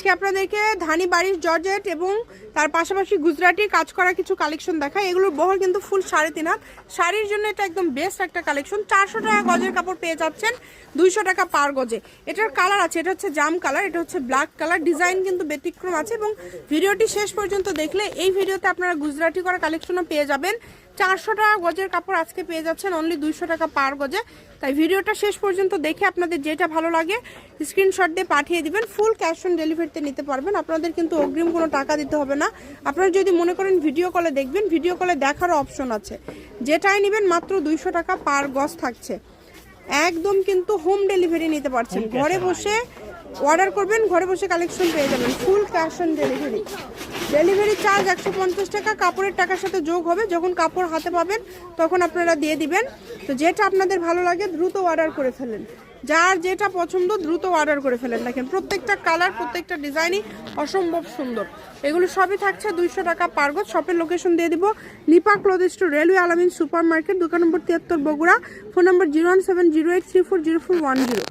আজকে আপনাদেরকে, ধানি বাড়ির জর্জেট এবং তার পাশাপাশি গুজরাটি কাজ করা কিছু কালেকশন দেখায় এগুলোর বহর কিন্তু ফুল সাড়ে তিন হাত। শাড়ির জন্য এটা একদম বেস্ট একটা কালেকশন চারশো টাকা গজের কাপড় পেয়ে যাচ্ছেন, দুইশো টাকা পার গজে। এটার কালার আছে, এটা হচ্ছে জাম কালার এটা হচ্ছে ব্ল্যাক কালার ডিজাইন কিন্তু ব্যতিক্রম আছে এবং ভিডিওটি শেষ পর্যন্ত দেখলে এই ভিডিওতে আপনারা গুজরাটি করা কালেকশনও পেয়ে যাবেন। চারশো টাকা গজের কাপড় আজকে পেয়ে যাচ্ছেন অনলি দুইশো টাকা পার গজে। তাই ভিডিওটা শেষ পর্যন্ত দেখে আপনাদের যেটা ভালো লাগে স্ক্রিনশট দিয়ে পাঠিয়ে দিবেন ফুল ক্যাশ অন ডেলিভারিতে নিতে পারবেন। আপনাদের কিন্তু অগ্রিম কোনো টাকা দিতে হবে না। আপনারা যদি মনে করেন ভিডিও কলে দেখবেন ভিডিও কলে দেখারও অপশন আছে। যেটাই নেবেন মাত্র দুইশো টাকা পার গজ থাকছে। একদম কিন্তু হোম ডেলিভারি নিতে পারছেন। ঘরে বসে অর্ডার করবেন, ঘরে বসে কালেকশন পেয়ে যাবেন। Full cash on delivery delivery charge একশো পঞ্চাশ টাকা, কাপড়ের টাকার সাথে যোগ হবে। যখন কাপড় হাতে পাবেন, তখন আপনারা দিয়ে দিবেন। তো যেটা আপনাদের ভালো লাগে, দ্রুত অর্ডার করে ফেলেন। যার যেটা পছন্দ, দ্রুত অর্ডার করে ফেলেন। দেখেন, প্রত্যেকটা কালার প্রত্যেকটা ডিজাইনই অসম্ভব সুন্দর। এগুলো সবই থাকছে দুইশো টাকা পারগত শপের লোকেশন দিয়ে দিব। Lipa cloth store railway Alamin super market দোকান নম্বর তিয়াত্তর, Bogura. Phone number zero one seven zero eight three four zero four one zero.